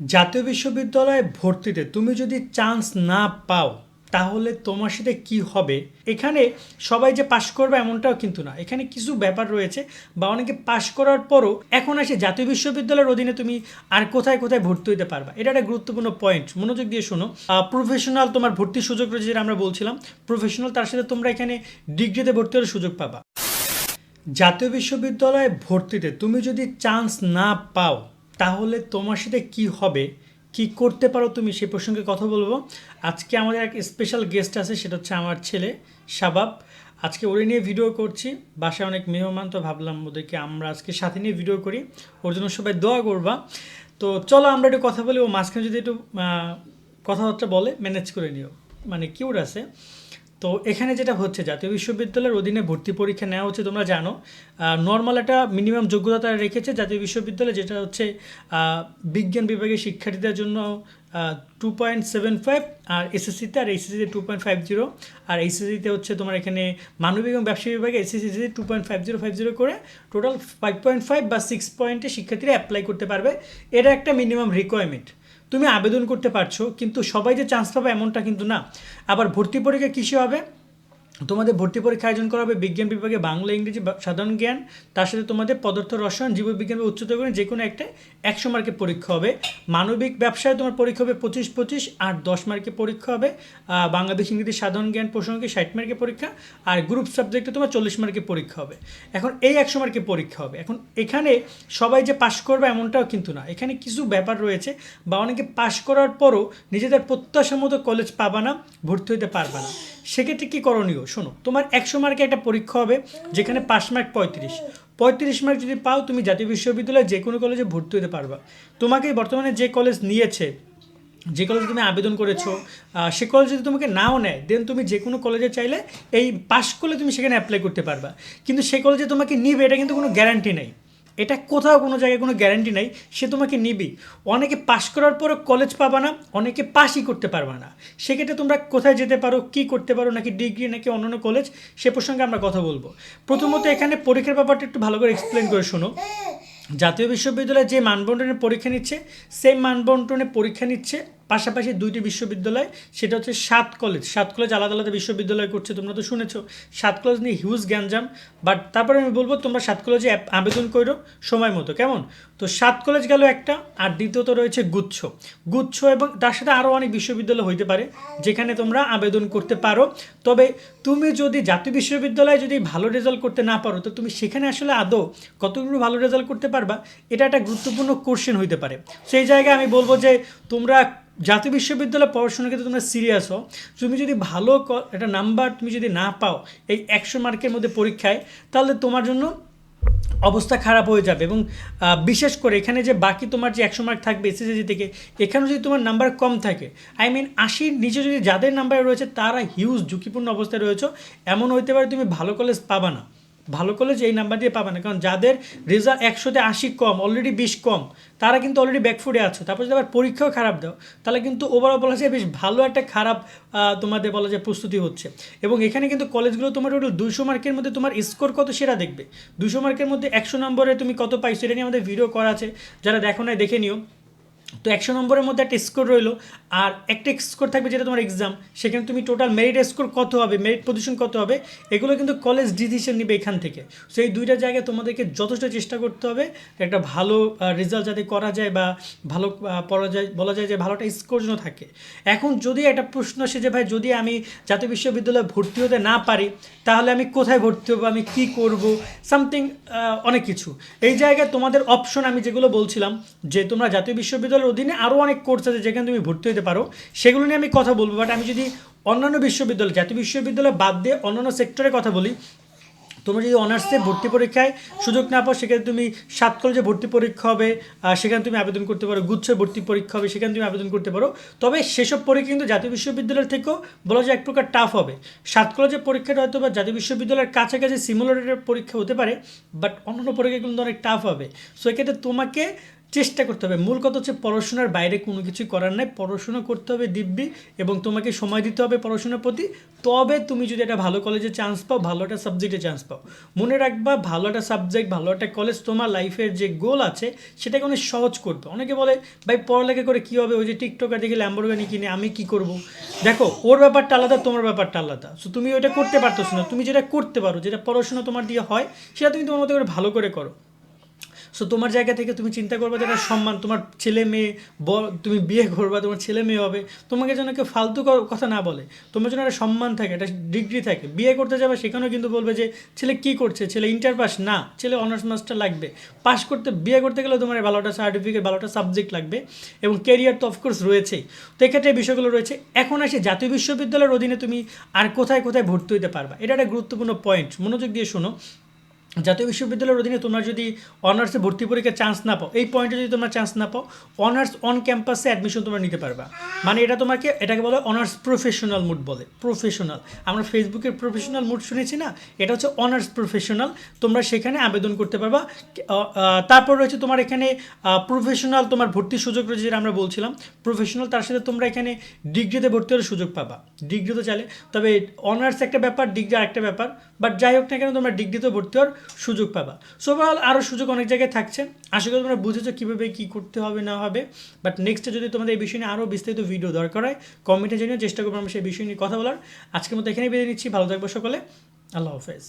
জাতীয় বিশ্ববিদ্যালয়ে ভর্তিতে তুমি যদি চান্স না পাও, তাহলে তোমার সাথে কি হবে? এখানে সবাই যে পাশ করবে এমনটাও কিন্তু না। এখানে কিছু ব্যাপার রয়েছে বা অনেকে পাশ করার পরও এখন আসে জাতীয় বিশ্ববিদ্যালয়ের অধীনে তুমি আর কোথায় কোথায় ভর্তি হতে পারবা। এটা একটা গুরুত্বপূর্ণ পয়েন্ট মনোযোগ দিয়ে শোনো। প্রফেশনাল তোমার ভর্তির সুযোগ রয়েছে যেটা আমরা বলছিলাম। প্রফেশনাল তার সাথে তোমরা এখানে ডিগ্রিতে ভর্তি হওয়ার সুযোগ পাবা। জাতীয় বিশ্ববিদ্যালয়ে ভর্তিতে তুমি যদি চান্স না পাও তাহলে তোমার সাথে কি হবে? কি করতে পারো তুমি সে প্রসঙ্গে কথা বলব। আজকে আমাদের এক স্পেশাল গেস্ট আছে, সেটা হচ্ছে আমার ছেলে শাবাব। আজকে ওরে নিয়ে ভিডিও করছি। বাসায় অনেক মেহমান, তো ভাবলাম ওদেরকে আমরা আজকে সাথে নিয়ে ভিডিও করি। ওর জন্য সবাই দোয়া করবা। তো চলো আমরা একটু কথা বলি। ও মাঝখানে যদি একটু কথাবার্তা বলে ম্যানেজ করে নিও। মানে কিউর আছে? তো এখানে যেটা হচ্ছে, জাতীয় বিশ্ববিদ্যালয়ের অধীনে ভর্তি পরীক্ষা নেওয়া হচ্ছে, তোমরা জানো। নর্মাল একটা মিনিমাম যোগ্যতা তারা রেখেছে, জাতীয় বিশ্ববিদ্যালয়, যেটা হচ্ছে বিজ্ঞান বিভাগের শিক্ষার্থীদের জন্য টু পয়েন্ট সেভেন ফাইভ আর এসএসসিতে আর এইচএসসিতে টু পয়েন্ট ফাইভ জিরো আর এইচএসসিতে হচ্ছে তোমার এখানে মানবিক এবং ব্যবসায়ী বিভাগে এসএসসিতে two point five zero five zero করে টোটাল ফাইভ পয়েন্ট ফাইভ বা সিক্স পয়েন্টে শিক্ষার্থীরা অ্যাপ্লাই করতে পারবে। এটা একটা মিনিমাম রিকোয়ারমেন্ট তুমি আবেদন করতে পারছ, কিন্তু সবাই যে চান্স পাবে এমনটা কিন্তু না। আবার ভর্তি পরীক্ষা কিসে হবে? তোমাদের ভর্তি পরীক্ষা আয়োজন করা হবে বিজ্ঞান বিভাগে বাংলা, ইংরেজি সাধারণ জ্ঞান। তার সাথে তোমাদের পদার্থ, রসায়ন, জীববিজ্ঞান উচ্চতর জ্ঞান যে কোনো একটা একশো মার্কের পরীক্ষা হবে। মানবিক ব্যবসায় তোমার পরীক্ষা হবে পঁচিশ পঁচিশ আর দশ মার্কের পরীক্ষা হবে। বাংলাদেশ, ইংরেজি, সাধারণ জ্ঞান প্রসঙ্গে ষাট মার্কের পরীক্ষা আর গ্রুপ সাবজেক্টে তোমার চল্লিশ মার্কের পরীক্ষা হবে। এখন এই একশো মার্কের পরীক্ষা হবে। এখন এখানে সবাই যে পাশ করবে এমনটাও কিন্তু না। এখানে কিছু ব্যাপার রয়েছে বা অনেকে পাশ করার পরও নিজেদের প্রত্যাশা মতো কলেজ পাবা না, ভর্তি হতে পারবে না। সেক্ষেত্রে কী করণীয়? শোনো, তোমার একশো মার্কে একটা পরীক্ষা হবে, যেখানে পাস মার্ক পঁয়ত্রিশ। পঁয়ত্রিশ মার্ক যদি পাও, তুমি জাতীয় বিশ্ববিদ্যালয়ে যে কোনো কলেজে ভর্তি হতে পারবা। তোমাকে বর্তমানে যে কলেজ নিয়েছে, যে কলেজে তুমি আবেদন করেছ সে কলেজ যদি তোমাকে নাও নেয় দেন তুমি যে কোনো কলেজে চাইলে এই পাস করলে তুমি সেখানে অ্যাপ্লাই করতে পারবা। কিন্তু সে কলেজে তোমাকে নিবে, এটা কিন্তু কোনো গ্যারান্টি নেই। এটা কোথাও কোনো জায়গায় কোনো গ্যারান্টি নাই, সে তোমাকে নিবি অনেকে পাশ করার পরও কলেজ পাবা না, অনেকে পাসই করতে পারবা না। সেক্ষেত্রে তোমরা কোথায় যেতে পারো, কি করতে পারো, নাকি ডিগ্রি নাকি অন্যান্য কলেজ সে প্রসঙ্গে আমরা কথা বলব। প্রথমত এখানে পরীক্ষার ব্যাপারটা একটু ভালো করে এক্সপ্লেন করে শোনো। জাতীয় বিশ্ববিদ্যালয়ে যে মানবন্টনের পরীক্ষা নিচ্ছে সেম মানবন্টনে পরীক্ষা নিচ্ছে পাশাপাশি দুইটি বিশ্ববিদ্যালয়, সেটা হচ্ছে সাত কলেজ সাত কলেজ আলাদা আলাদা বিশ্ববিদ্যালয় করছে, তোমরা তো শুনেছ। সাত কলেজ নিয়ে হিউজ গ্যাঞ্জাম। বাট তারপরে আমি বলব, তোমরা সাত কলেজে আবেদন করো সময় মতো, কেমন? তো সাত কলেজ গেল একটা, আর দ্বিতীয়ত রয়েছে গুচ্ছ। গুচ্ছ এবং তার সাথে আরও অনেক বিশ্ববিদ্যালয় হইতে পারে, যেখানে তোমরা আবেদন করতে পারো। তবে তুমি যদি জাতীয় বিশ্ববিদ্যালয়ে যদি ভালো রেজাল্ট করতে না পারো, তো তুমি সেখানে আসলে আদৌ কতগুলো ভালো রেজাল্ট করতে পারবা, এটা একটা গুরুত্বপূর্ণ কোশ্চেন হইতে পারে। সেই জায়গায় আমি বলব যে তোমরা জাতীয় বিশ্ববিদ্যালয়ে পড়াশোনার ক্ষেত্রে তোমরা সিরিয়াস হও। তুমি যদি ভালো একটা নাম্বার তুমি যদি না পাও এই একশো মার্কের মধ্যে পরীক্ষায়, তাহলে তোমার জন্য অবস্থা খারাপ হয়ে যাবে এবং বিশেষ করে এখানে যে বাকি তোমার যে একশো মার্ক থাকবে এসএসসি থেকে এখানে যদি তোমার নাম্বার কম থাকে আই মিন আশির নিচে যদি যাদের নাম্বার রয়েছে তারা হিউজ ঝুঁকিপূর্ণ অবস্থায় রয়েছে, এমন হইতে পারে তুমি ভালো কলেজ পাবা না। ভালো কলেজ এই নাম্বার দিয়ে পাবে না। কারণ যাদের রেজাল্ট একশোতে আশি কম অলরেডি বিশ কম, তারা কিন্তু অলরেডি ব্যাকফুটে আছে। তারপর যদি আবার পরীক্ষাও খারাপ দাও, তাহলে কিন্তু ওভারঅল বলা যায় বেশ ভালো একটা খারাপ তোমাদের বলা যায় প্রস্তুতি হচ্ছে। এবং এখানে কিন্তু কলেজগুলো তোমার টোটাল দুশো মার্কের মধ্যে তোমার স্কোর কত সেটা দেখবে। দুশো মার্কের মধ্যে একশো নম্বরে তুমি কত পাইছো, এটা নিয়ে আমাদের ভিডিও করা আছে। যারা দেখো না দেখে নিও। তো একশো নম্বরের মধ্যে একটা স্কোর রইল, আর একটা স্কোর থাকবে যেটা তোমার এক্সাম সেখানে তুমি টোটাল মেরিট স্কোর কত হবে মেরিট পজিশন কত হবে, এগুলো কিন্তু কলেজ ডিসিশন নিবে এখান থেকে। সো এই দুইটা জায়গায় তোমাদেরকে যথেষ্ট চেষ্টা করতে হবে একটা ভালো রেজাল্ট যাতে করা যায় বা ভালো পড়া যায়, বলা যায় যে ভালো একটা স্কোর যেন থাকে। এখন যদি একটা প্রশ্ন আসে যে, ভাই, যদি আমি জাতীয় বিশ্ববিদ্যালয়ে ভর্তি হতে না পারি, তাহলে আমি কোথায় ভর্তি হব, আমি কি করব? সামথিং অনেক কিছু। এই জায়গায় তোমাদের অপশন আমি যেগুলো বলছিলাম, যে তোমরা জাতীয় বিশ্ববিদ্যালয়ের অধীনে আরও অনেক কোর্স আছে যেখানে তুমি ভর্তি হতে পারো। সেগুলো নিয়ে আমি কথা বলব বাট আমি যদি অন্যান্য বিশ্ববিদ্যালয়, জাতীয় বিশ্ববিদ্যালয় বাদ দিয়ে অন্যান্য সেক্টরে কথা বলি, তোমরা যদি অনার্সে ভর্তি পরীক্ষায় সুযোগ না পাও সেখানে তুমি সাত কলেজে ভর্তি পরীক্ষা হবে সেখানে তুমি আবেদন করতে পারো গুচ্ছের ভর্তি পরীক্ষা হবে, সেখানে তুমি আবেদন করতে পারো। তবে সেসব পরীক্ষা কিন্তু জাতীয় বিশ্ববিদ্যালয় থেকেও বলা যায় এক প্রকার টাফ হবে। সাত কলেজের পরীক্ষাটা হয়তো বা জাতীয় বিশ্ববিদ্যালয়ের কাছাকাছি সিমুলারের পরীক্ষা হতে পারে বাট অন্যান্য পরীক্ষা কিন্তু অনেক টাফ হবে। সো এক্ষেত্রে তোমাকে চেষ্টা করতে হবে। মূল কথা হচ্ছে পড়াশোনার বাইরে কোনো কিছু করার নাই। পড়াশোনা করতে হবে দিব্যি এবং তোমাকে সময় দিতে হবে পড়াশোনার প্রতি। তবে তুমি যদি একটা ভালো কলেজে চান্স পাও, ভালো একটা সাবজেক্টে চান্স পাও। মনে রাখবা, ভালো একটা সাবজেক্ট ভালো একটা কলেজ তোমার লাইফের যে গোল আছে, সেটাকে অনেক সহজ করবে। অনেকে বলে, ভাই, পড়ালেখা করে কী হবে? ওই যে টিকটকার দেখে ল্যাম্বরগানি কিনে, আমি কি করব? দেখো, ওর ব্যাপারটা আলাদা, তোমার ব্যাপারটা আলাদা। সো তুমি ওটা করতে পারতেছো না। তুমি যেটা করতে পারো, যেটা পড়াশোনা তোমার দিয়ে হয়, সেটা তুমি তোমার মতো করে ভালো করে করো। সো তোমার জায়গা থেকে তুমি চিন্তা করবে যে একটা সম্মান, তোমার ছেলে মেয়ে তুমি বিয়ে করবা, তোমার ছেলে মেয়ে হবে, তোমাকে যেন কেউ ফালতু কথা না বলে। তোমার জন্য একটা সম্মান থাকে, একটা ডিগ্রি থাকে। বিয়ে করতে যাবে, সেখানেও কিন্তু বলবে যে, ছেলে কি করছে? ছেলে ইন্টার পাস? না, ছেলে অনার্স, মাস্টার লাগবে। পাস করতে, বিয়ে করতে গেলেও তোমার ভালোটা সার্টিফিকেট ভালোটা সাবজেক্ট লাগবে এবং ক্যারিয়ার তো অফকোর্স রয়েছেই। তো এক্ষেত্রে বিষয়গুলো রয়েছে। এখন আসে জাতীয় বিশ্ববিদ্যালয়ের অধীনে তুমি আর কোথায় কোথায় ভর্তি হতে পারবা? এটা একটা গুরুত্বপূর্ণ পয়েন্ট মনোযোগ দিয়ে শোনো। জাতীয় বিশ্ববিদ্যালয়ের অধীনে তোমরা যদি অনার্সে ভর্তি পরীক্ষা চান্স না পাও, এই পয়েন্টে যদি তোমরা চান্স না পাও অনার্স অন ক্যাম্পাসে অ্যাডমিশন তোমরা নিতে পারবা। মানে এটা তোমাকে, এটাকে বলে অনার্স প্রফেশনাল মুড বলে প্রফেশনাল আমরা ফেসবুকের প্রফেশনাল মুড শুনেছি না? এটা হচ্ছে অনার্স প্রফেশনাল তোমরা সেখানে আবেদন করতে পারবা। তারপর রয়েছে তোমার এখানে প্রফেশনাল তোমার ভর্তির সুযোগ রয়েছে যেটা আমরা বলছিলাম। প্রফেশনাল তার সাথে তোমরা এখানে ডিগ্রিতে ভর্তি হওয়ার সুযোগ পাবা। ডিগ্রি তো চালে। তবে অনার্স একটা ব্যাপার ডিগ্রি আরেকটা ব্যাপার। বাট যাই হোক না কেন, তোমরা ডিগ্রিতে ভর্তি হওয়ার সুযোগ পাবা। সো ওভারঅল আরও সুযোগ অনেক জায়গায় থাকছে। আশা করি তোমরা বুঝেছ কীভাবে কী করতে হবে, না হবে। বাট নেক্সটে যদি তোমাদের এই বিষয় নিয়ে আরও বিস্তারিত ভিডিও দরকার হয় কমেন্টে জানিয়ে চেষ্টা করব আমরা সেই বিষয় নিয়ে কথা বলার। আজকের মতো এখানেই বেঁধে নিচ্ছি। ভালো থাকব সকলে। আল্লাহ হাফেজ।